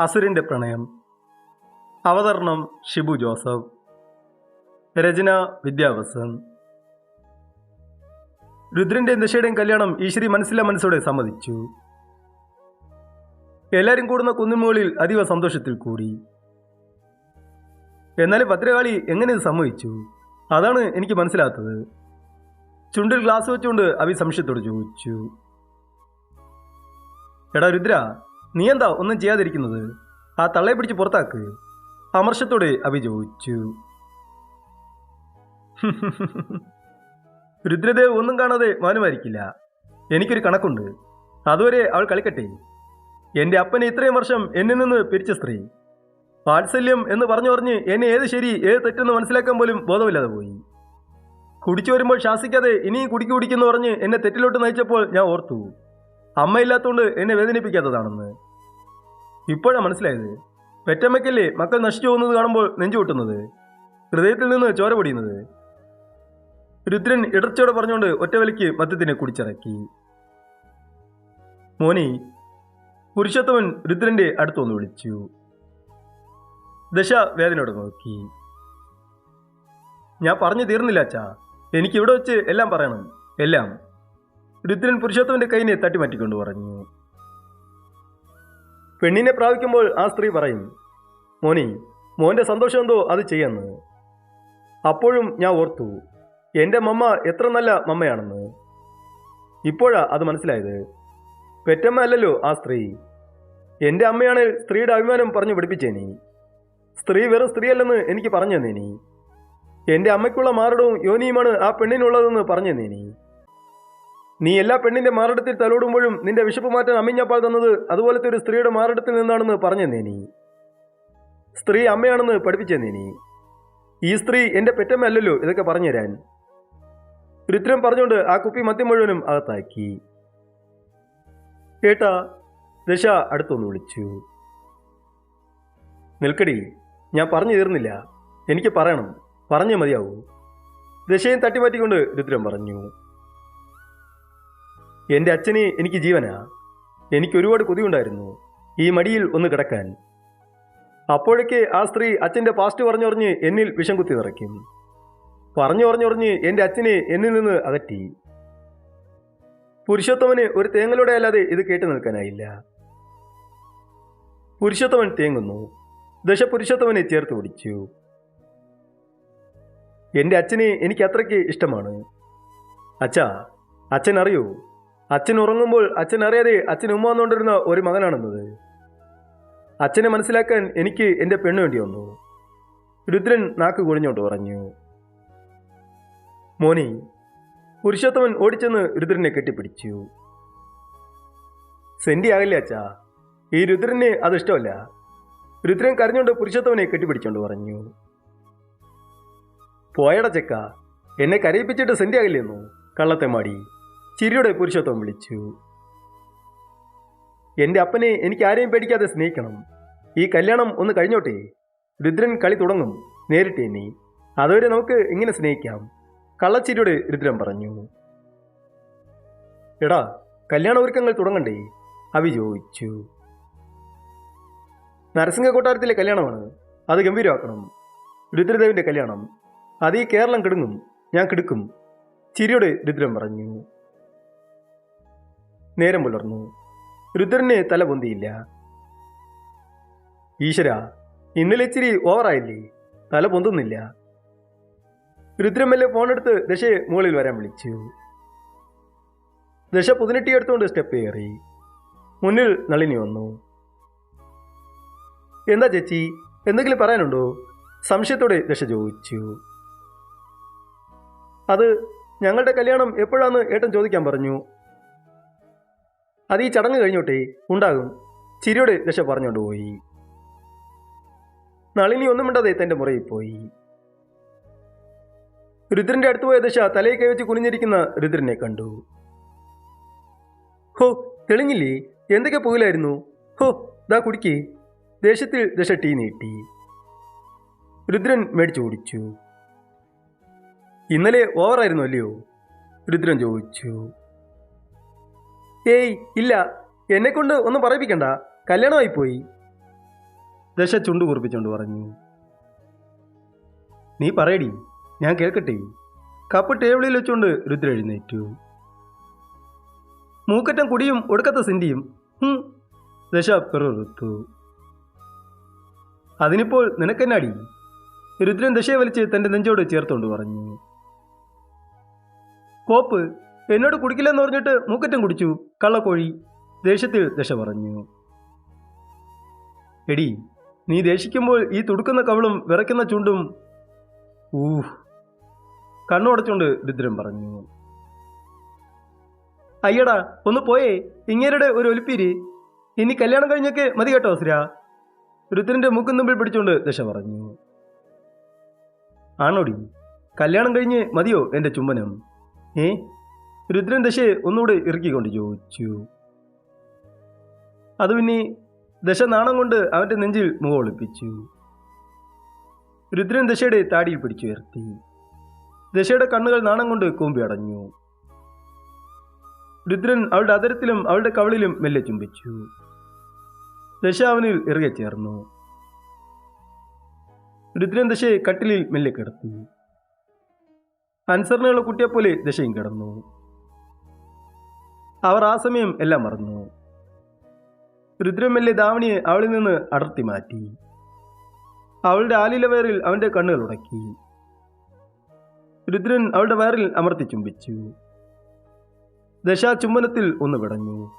അസുരന്റെ പ്രണയം. അവതരണം ഷിബു ജോസഫ്. രചന വിദ്യാവസൻ. രുദ്രന്റെയും ദശയുടെയും കല്യാണം ഈശ്വരി മനസ്സിലെ മനസ്സോടെ സമ്മതിച്ചു. എല്ലാവരും കൂടുന്ന കുന്നുമുകളിൽ അതീവ സന്തോഷത്തിൽ കൂടി. എന്നാൽ ഭദ്രകാളി എങ്ങനെ ഇത് സമ്മതിച്ചു? അതാണ് എനിക്ക് മനസ്സിലാത്തത്. ചുണ്ടിൽ ഗ്ലാസ് വെച്ചുകൊണ്ട് അവി സംശയത്തോട് ചോദിച്ചു. എടാ രുദ്ര നീ എന്താ ഒന്നും ചെയ്യാതിരിക്കുന്നത്? ആ തള്ളയെ പിടിച്ച് പുറത്താക്ക്. അമർഷത്തോടെ അഭി ചോദിച്ചു. രുദ്രദേവ് ഒന്നും കാണാതെ മാനുമായിരിക്കില്ല. എനിക്കൊരു കണക്കുണ്ട്. അതുവരെ അവൾ കളിക്കട്ടെ. എന്റെ അപ്പനെ ഇത്രയും വർഷം എന്നിൽ നിന്ന് പിരിച്ച സ്ത്രീ. വാത്സല്യം എന്ന് പറഞ്ഞു പറഞ്ഞ് എന്നെ ഏത് ശരി ഏത് തെറ്റെന്ന് മനസ്സിലാക്കാൻ പോലും ബോധമില്ലാതെ പോയി. കുടിച്ചു വരുമ്പോൾ ശാസിക്കാതെ ഇനിയും കുടിക്കു കുടിക്കുന്നു പറഞ്ഞ് എന്നെ തെറ്റിലോട്ട് നയിച്ചപ്പോൾ ഞാൻ ഓർത്തു. അമ്മയില്ലാത്തതുകൊണ്ട് എന്നെ വേദനിപ്പിക്കാത്തതാണെന്ന്. ഇപ്പോഴാണ് മനസ്സിലായത്? പെറ്റമ്മയ്ക്കല്ലേ മക്കൾ നശിച്ചു പോകുന്നത് കാണുമ്പോൾ നെഞ്ചു പൊട്ടുന്നത്? ഹൃദയത്തിൽ നിന്ന് ചോര പൊടിയുന്നത്? രുദ്രൻ ഇടർച്ചയോടെ പറഞ്ഞുകൊണ്ട് ഒറ്റവലിക്ക് മദ്യത്തിനെ കുടിച്ചിറക്കി. മോനി പുരുഷോത്തമൻ രുദ്രന്റെ അടുത്തൊന്ന് വിളിച്ചു. ദശ വേദനയോടെ നോക്കി. ഞാൻ പറഞ്ഞു തീർന്നില്ല അച്ഛാ. എനിക്ക് ഇവിടെ വെച്ച് എല്ലാം പറയണം. എല്ലാം. രുദ്രൻ പുരുഷോത്തമന്റെ കൈനെ തട്ടിമാറ്റിക്കൊണ്ട് പറഞ്ഞു. പെണ്ണിനെ പ്രാപിക്കുമ്പോൾ ആ സ്ത്രീ പറയും മോനി മോന്റെ സന്തോഷം എന്തോ അത് ചെയ്യാന്ന്. അപ്പോഴും ഞാൻ ഓർത്തു എന്റെ മമ്മ എത്ര നല്ല മമ്മയാണെന്ന്. ഇപ്പോഴാ അത് മനസ്സിലായത്. പെറ്റമ്മ അല്ലല്ലോ ആ സ്ത്രീ. എന്റെ അമ്മയാണ് സ്ത്രീയുടെ അഭിമാനം പറഞ്ഞു പഠിപ്പിച്ചേനി സ്ത്രീ വെറും സ്ത്രീയല്ലെന്ന് എനിക്ക് പറഞ്ഞു തന്നേനി എന്റെ അമ്മയ്ക്കുള്ള മാറിടവും യോനിയുമാണ് ആ പെണ്ണിനുള്ളതെന്ന് പറഞ്ഞു തന്നേനി നീ എല്ലാ പെണ്ണിന്റെ മാറിടത്തിൽ തലോടുമ്പോഴും നിന്റെ വിശപ്പ് മാറ്റാൻ അമ്മിഞ്ഞപ്പാൽ തന്നത് അതുപോലത്തെ ഒരു സ്ത്രീയുടെ മാറിടത്തിൽ നിന്നാണെന്ന് പറഞ്ഞു നീ. സ്ത്രീ അമ്മയാണെന്ന് പഠിപ്പിച്ചെന്നേ നീ. ഈ സ്ത്രീ എന്റെ പെറ്റമ്മ അല്ലല്ലോ ഇതൊക്കെ പറഞ്ഞു തരാൻ. രുദ്രം പറഞ്ഞുകൊണ്ട് ആ കുപ്പി മദ്യം മുഴുവനും അകത്താക്കി. കേട്ട ദശ അടുത്തൊന്ന് വിളിച്ചു. നിൽക്കടി ഞാൻ പറഞ്ഞു തീർന്നില്ല. എനിക്ക് പറയണം. പറഞ്ഞേ മതിയാവൂ. ദശയും തട്ടിമാറ്റിക്കൊണ്ട് രുദ്രം പറഞ്ഞു. എന്റെ അച്ഛന് എനിക്ക് ജീവനാ. എനിക്ക് ഒരുപാട് കൊതിയുണ്ടായിരുന്നു ഈ മടിയിൽ ഒന്ന് കിടക്കാൻ. അപ്പോഴേക്ക് ആ സ്ത്രീ അച്ഛന്റെ പാസ്റ്റ് പറഞ്ഞുറഞ്ഞ് എന്നിൽ വിഷം കുത്തി നിറയ്ക്കും. പറഞ്ഞു പറഞ്ഞുറഞ്ഞ് എന്റെ അച്ഛനെ എന്നിൽ നിന്ന് അകറ്റി. പുരുഷോത്തമന് ഒരു തേങ്ങലൂടെ അല്ലാതെ ഇത് കേട്ടു നിൽക്കാനായില്ല. പുരുഷോത്തമൻ തേങ്ങുന്നു. ദശ പുരുഷോത്തമനെ ചേർത്ത് പിടിച്ചു. എന്റെ അച്ഛനെ എനിക്ക് അത്രയ്ക്ക് ഇഷ്ടമാണ്. അച്ഛാ അച്ഛൻ അറിയൂ അച്ഛൻ ഉറങ്ങുമ്പോൾ അച്ഛൻ അറിയാതെ അച്ഛൻ ഉമ്മ വന്നുകൊണ്ടിരുന്ന ഒരു മകനാണെന്നത്. അച്ഛനെ മനസ്സിലാക്കാൻ എനിക്ക് എന്റെ പെണ്ണ് വേണ്ടി വന്നു. രുദ്രൻ നാക്ക് കുഴിഞ്ഞോട്ട് പറഞ്ഞു മോനി പുരുഷോത്തമൻ ഓടിച്ചെന്ന് രുദ്രനെ കെട്ടിപ്പിടിച്ചു. സെന്റി ആകില്ല അച്ഛാ ഈ രുദ്രന് അത് ഇഷ്ടമല്ല. രുദ്രൻ കരഞ്ഞുകൊണ്ട് പുരുഷോത്തമനെ കെട്ടിപ്പിടിച്ചോണ്ട് പറഞ്ഞു പോയട ചെക്ക എന്നെ കരയിപ്പിച്ചിട്ട് സെന്റി ആകില്ലെന്നു? കള്ളത്തെ മാടി. ചിരിയുടെ പുരുഷത്വം വിളിച്ചു. എന്റെ അപ്പനെ എനിക്ക് ആരെയും പേടിക്കാതെ സ്നേഹിക്കണം. ഈ കല്യാണം ഒന്ന് കഴിഞ്ഞോട്ടെ? രുദ്രൻ കളി തുടങ്ങും. നേരിട്ട് നീ അതുവരെ നമുക്ക് ഇങ്ങനെ സ്നേഹിക്കാം. കള്ളച്ചിരിയുടെ രുദ്രൻ പറഞ്ഞു. എടാ കല്യാണ ഒരുക്കങ്ങൾ തുടങ്ങണ്ടേ? അവി ചോദിച്ചു. നരസിംഹ കൊട്ടാരത്തിലെ കല്യാണമാണ്. അത് ഗംഭീരമാക്കണം. രുദ്രദേവിന്റെ കല്യാണം. അത് ഈ കേരളം കിടുങ്ങും. ഞാൻ കിടക്കും. ചിരിയോട് രുദ്രൻ പറഞ്ഞു. നേരം പുലർന്നു. രുദ്രന് തല പൊന്തിയില്ല. ഈശ്വര ഇന്നലെ ഇച്ചിരി ഓവറായില്ലേ? തല പൊന്തുന്നില്ല. രുദ്രമല്ലെ ഫോണെടുത്ത് ദശയെ മുകളിൽ വരാൻ വിളിച്ചു. ദശ പുതിനെട്ടി എടുത്തുകൊണ്ട് സ്റ്റെപ്പ് കയറി. മുന്നിൽ നളിനി വന്നു. എന്താ ചേച്ചി എന്തെങ്കിലും പറയാനുണ്ടോ? സംശയത്തോടെ ദശ ചോദിച്ചു. അത് ഞങ്ങളുടെ കല്യാണം എപ്പോഴാന്ന് ഏട്ടൻ ചോദിക്കാൻ പറഞ്ഞു. അത് ഈ ചടങ്ങ് കഴിഞ്ഞോട്ടെ ഉണ്ടാകും. ചിരിയോട് ദശ പറഞ്ഞുകൊണ്ട് പോയി. നളിനി ഒന്നും മിണ്ടാതെ തന്റെ മുറിയിൽ പോയി. രുദ്രന്റെ അടുത്ത് പോയ ദശ തലയിൽ കൈവച്ച് കുനിഞ്ഞിരിക്കുന്ന രുദ്രനെ കണ്ടു. ഹോ തെളിഞ്ഞില്ലേ? എന്തൊക്കെ പോകില്ലായിരുന്നു ഹോ ദാ കുടിക്കി. ദേഷ്യത്തിൽ ദശ ടീ നീട്ടി. രുദ്രൻ മേടിച്ചു കുടിച്ചു. ഇന്നലെ ഓവറായിരുന്നു അല്ലയോ? രുദ്രൻ ചോദിച്ചു. ഏയ് ഇല്ല. എന്നെക്കൊണ്ട് ഒന്നും പറയിപ്പിക്കണ്ട. കല്യാണമായി പോയി. ദശ ചുണ്ടു കുറിപ്പിച്ചുകൊണ്ട് പറഞ്ഞു. നീ പറയടി ഞാൻ കേൾക്കട്ടെ. കപ്പ് ടേബിളിൽ വെച്ചുകൊണ്ട് രുദ്ര എഴുന്നേറ്റു. മൂക്കറ്റം കുടിയും ഒടുക്കത്തെ സിന്ധിയും ദശ പിറുത്തു അതിനിപ്പോൾ നിനക്കെന്നാടി? രുദ്രൻ ദശയെ വലിച്ച് തന്റെ നെഞ്ചോട് ചേർത്തുകൊണ്ട് പറഞ്ഞു. കോപ്പ് എന്നോട് കുടിക്കില്ലെന്ന് പറഞ്ഞിട്ട് മൂക്കറ്റം കുടിച്ചു. കള്ളക്കോഴി. ദേഷ്യത്തിൽ ദശ പറഞ്ഞു. എടി നീ ദേഷിക്കുമ്പോൾ ഈ തുടുക്കുന്ന കവളും വിറയ്ക്കുന്ന ചുണ്ടും ഊഹ്. കണ്ണുടച്ചുകൊണ്ട് രുദ്രൻ പറഞ്ഞു. അയ്യടാ ഒന്ന് പോയേ. ഇങ്ങേരുടെ ഒരു ഒലിപ്പീര്. ഇനി കല്യാണം കഴിഞ്ഞൊക്കെ മതി കേട്ടോ സുര രുദ്രന്റെ മൂക്കും തുമ്പിൽ പിടിച്ചുകൊണ്ട് ദശ പറഞ്ഞു. ആണോടി? കല്യാണം കഴിഞ്ഞ് മതിയോ എന്റെ ചുംബനം? ഏ? രുദ്രൻ ദശയെ ഒന്നുകൂടെ ഇറുക്കിക്കൊണ്ട് ചോദിച്ചു. അത് പിന്നെ ദശ നാണം കൊണ്ട് അവന്റെ നെഞ്ചിൽ മുഖമൊളിപ്പിച്ചു രുദ്രൻ ദശയുടെ താടിയിൽ പിടിച്ചുയർത്തി. ദശയുടെ കണ്ണുകൾ നാണം കൊണ്ട് കൂമ്പി അടഞ്ഞു. രുദ്രൻ അവളുടെ അതരത്തിലും അവളുടെ കവളിലും മെല്ലെ ചുംബിച്ചു. ദശ അവനിൽ ഇറുകെ ചേർന്നു. രുദ്രൻ ദശയെ കട്ടിലിൽ മെല്ലെ കിടത്തി. അനുസരണയുള്ള കുട്ടിയെപ്പോലെ ദശയും കിടന്നു. അവർ ആ സമയം എല്ലാം മറന്നു. രുദ്രമെല്ലെ ദാവണിയെ അവളിൽ നിന്ന് അടർത്തി മാറ്റി. അവളുടെ ആലില വയറിൽ അവന്റെ കണ്ണുകൾ ഉടക്കി. രുദ്രൻ അവളുടെ വയറിൽ അമർത്തി ചുംബിച്ചു. ദശാചുംബനത്തിൽ ഒന്ന് പിടഞ്ഞു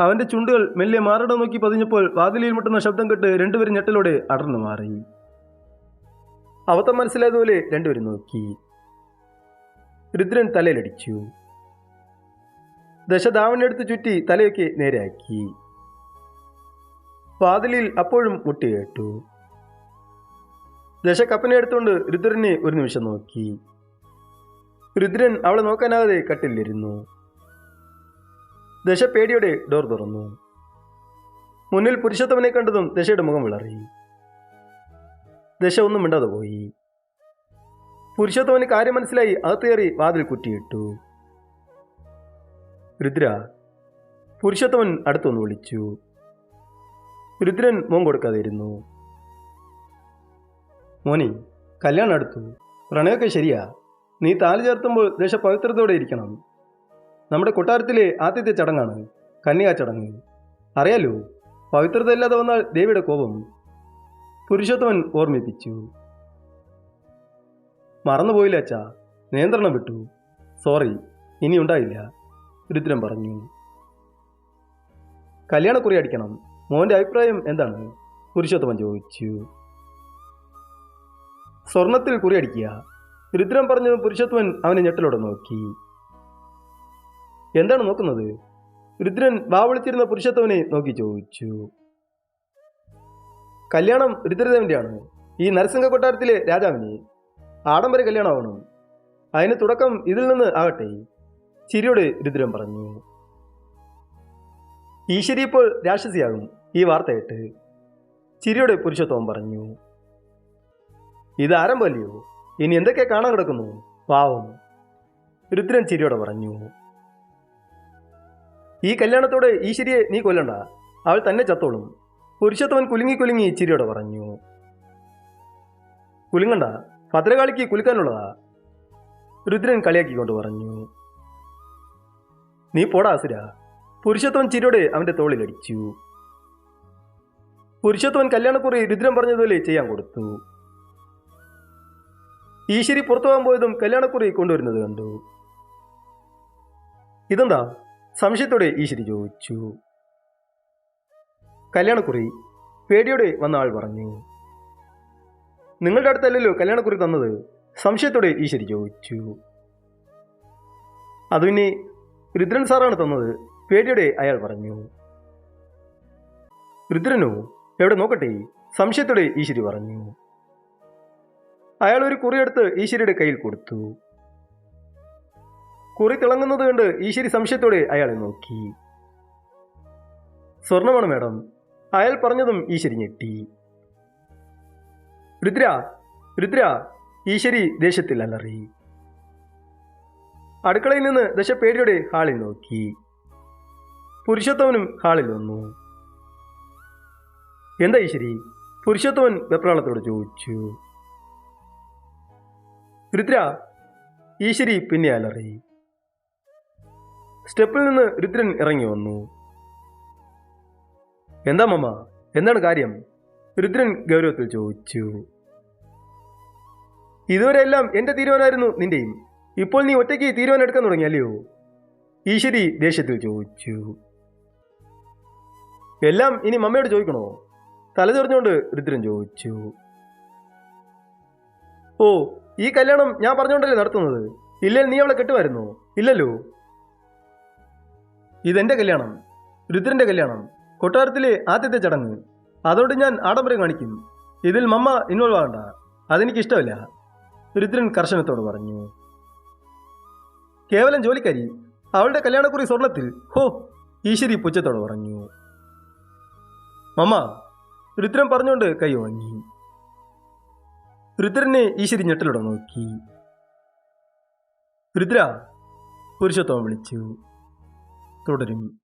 അവന്റെ ചുണ്ടുകൾ മെല്ലെ മാറിടം നോക്കി പതിഞ്ഞപ്പോൾ വാതിലിൽ മുട്ടുന്ന ശബ്ദം കേട്ട് രണ്ടുപേരും ഞെട്ടലോടെ അടർന്നു മാറി. അവത്തം മനസ്സിലായതുപോലെ രണ്ടുപേരും നോക്കി. രുദ്രൻ തലയിലടിച്ചു. ദശ ദാവണെടുത്ത് ചുറ്റി തലയൊക്കെ നേരെയാക്കി. വാതിലിൽ അപ്പോഴും മുട്ടി കേട്ടു. ദശ കപ്പനെ എടുത്തുകൊണ്ട് രുദ്രനെ ഒരു നിമിഷം നോക്കി. രുദ്രൻ അവളെ നോക്കാനാകാതെ കട്ടിലിരുന്നു ദശ പേടിയോടെ ഡോർ തുറന്നു. മുന്നിൽ പുരുഷത്തവനെ കണ്ടതും ദശയുടെ മുഖം വിളറി. ദശ ഒന്നും മിണ്ടാതെ പോയി. പുരുഷത്തവന് കാര്യം മനസ്സിലായി അകത്തേറി വാതിൽ കുറ്റിയിട്ടു. രുദ്ര. പുരുഷോത്തമൻ അടുത്തൊന്ന് വിളിച്ചു. രുദ്രൻ മോൻ കൊടുക്കാതിരുന്നു. മോനി കല്യാണം അടുത്തു. പ്രണയമൊക്കെ ശരിയാ. നീ താലി ചേർത്തുമ്പോൾ ദേശ പവിത്രതയോടെ ഇരിക്കണം. നമ്മുടെ കൊട്ടാരത്തിലെ ആദ്യത്തെ ചടങ്ങാണ് കന്യാ ചടങ്ങ്. അറിയാലോ പവിത്രത ഇല്ലാതെ വന്നാൽ ദേവിയുടെ കോപം. പുരുഷോത്തമൻ ഓർമ്മിപ്പിച്ചു. മറന്നുപോയില്ല അച്ഛാ. നിയന്ത്രണം വിട്ടു. സോറി ഇനി ഉണ്ടായില്ല. രുദ്രൻ പറഞ്ഞു. കല്യാണക്കുറി അടിക്കണം. മോന്റെ അഭിപ്രായം എന്താണ്? പുരുഷോത്തമൻ ചോദിച്ചു. സ്വർണത്തിൽ കുറി അടിക്കുക. രുദ്രൻ പറഞ്ഞു പുരുഷോത്തമൻ അവനെ ഞെട്ടലോടെ നോക്കി. എന്താണ് നോക്കുന്നത്? രുദ്രൻ വാവളിച്ചിരുന്ന പുരുഷോത്തമനെ നോക്കി ചോദിച്ചു. കല്യാണം രുദ്രദേവന്റെയാണ് ഈ നരസിംഹ കൊട്ടാരത്തിലെ രാജാവിന് ആഡംബര കല്യാണമാവണം. അതിന് തുടക്കം ഇതിൽ നിന്ന് ആകട്ടെ. ചിരിയോടെ രുദ്രൻ പറഞ്ഞു ഈശ്വരി ഇപ്പോൾ രാക്ഷസിയാകും. ഈ വാർത്ത കേട്ട് ചിരിയോട് പുരുഷത്വം പറഞ്ഞു ഇത് ആരംഭമല്ലയോ ഇനി എന്തൊക്കെ കാണാൻ കിടക്കുന്നു? പാവം. രുദ്രൻ ചിരിയോടെ പറഞ്ഞു ഈ കല്യാണത്തോടെ ഈശ്വരിയെ നീ കൊല്ലണ്ട അവൾ തന്നെ ചത്തോളും. പുരുഷത്വൻ കുലുങ്ങി കുലുങ്ങി ചിരിയോടെ പറഞ്ഞു കുലുങ്ങണ്ട ഭദ്രകാളിക്ക് കുലുക്കാനുള്ളതാ. രുദ്രൻ കളിയാക്കിക്കൊണ്ട് പറഞ്ഞു നീ പോടാ അസുര പുരുഷത്വൻ ചിരിയോടെ അവന്റെ തോളിലടിച്ചു പുരുഷത്വൻ കല്യാണക്കുറി രുദ്രം പറഞ്ഞതുപോലെ ചെയ്യാൻ കൊടുത്തു. ഈശ്വരി പുറത്തു പോകാൻ പോയതും കല്യാണക്കുറി കൊണ്ടുവരുന്നത് കണ്ടു. ഇതെന്താ? സംശയത്തോടെ ഈശ്വരി ചോദിച്ചു. കല്യാണക്കുറി പേടിയോടെ വന്ന ആൾ പറഞ്ഞു. നിങ്ങളുടെ അടുത്തല്ലല്ലോ കല്യാണക്കുറി തന്നത്? സംശയത്തോടെ ഈശ്വരി ചോദിച്ചു. അത് പിന്നെ രുദ്രൻ സാറാണ് തന്നത്. പേടിയുടെ അയാൾ പറഞ്ഞു. രുദ്രനോ എവിടെ നോക്കട്ടെ? സംശയത്തോടെ ഈശ്വരി പറഞ്ഞു. അയാൾ ഒരു കുറിയെടുത്ത് ഈശ്വരിയുടെ കയ്യിൽ കൊടുത്തു. കുറി തിളങ്ങുന്നത് കണ്ട് ഈശ്വരി സംശയത്തോടെ അയാളെ നോക്കി. സ്വർണമാണ് മേഡം. അയാൾ പറഞ്ഞതും ഈശ്വരി ഞെട്ടി. രുദ്ര രുദ്ര ഈശ്വരി ദേഷ്യത്തിൽ അലറി. അടുക്കളയിൽ നിന്ന് ദശ പേടിയോടെ ഹാളിൽ നോക്കി. പുരുഷത്വനും ഹാളിൽ വന്നു. എന്താ ഈശ്വരി? പുരുഷത്വൻ വെപ്രാളത്തോട് ചോദിച്ചു. രുദ്ര ഈശ്വരി പിന്നെ അലറി. സ്റ്റെപ്പിൽ നിന്ന് രുദ്രൻ ഇറങ്ങി വന്നു. എന്താ മമ്മ എന്താണ് കാര്യം? രുദ്രൻ ഗൗരവത്തിൽ ചോദിച്ചു. ഇതുവരെ എല്ലാം എന്റെ തീരുമാനമായിരുന്നു നിന്റെയും. ഇപ്പോൾ നീ ഒറ്റയ്ക്ക് തീരുമാനം എടുക്കാൻ തുടങ്ങിയല്ലയോ? ഈശ്വരി ദേഷ്യത്തിൽ ചോദിച്ചു. എല്ലാം ഇനി മമ്മയോട് ചോദിക്കണോ? തലചൊറിഞ്ഞുകൊണ്ട് രുദ്രൻ ചോദിച്ചു. ഓ ഈ കല്യാണം ഞാൻ പറഞ്ഞുകൊണ്ടല്ലേ നടത്തുന്നത്? ഇല്ലെങ്കിൽ നീ അവളെ കെട്ടുമായിരുന്നു? ഇല്ലല്ലോ. ഇതെന്റെ കല്യാണം രുദ്രന്റെ കല്യാണം കൊട്ടാരത്തിലെ ആദ്യത്തെ ചടങ്ങ്. അതോട് ഞാൻ ആഡംബരം കാണിക്കും. ഇതിൽ മമ്മ ഇൻവോൾവ് ആകണ്ട. അതെനിക്കിഷ്ടമല്ല രുദ്രൻ കർശനത്തോട് പറഞ്ഞു. കേവലം ജോലിക്കാരി. അവളുടെ കല്യാണക്കുറി സ്വർണത്തിൽ. ഹോ ഈശ്വരി പുച്ഛത്തോട് പറഞ്ഞു. മമ്മ രുദ്രൻ പറഞ്ഞുകൊണ്ട് കൈ വാങ്ങി രുദ്രനെ ഈശ്വരി ഞെട്ടലോടെ നോക്കി. രുദ്ര പുരുഷത്വം വിളിച്ചു. തുടരും.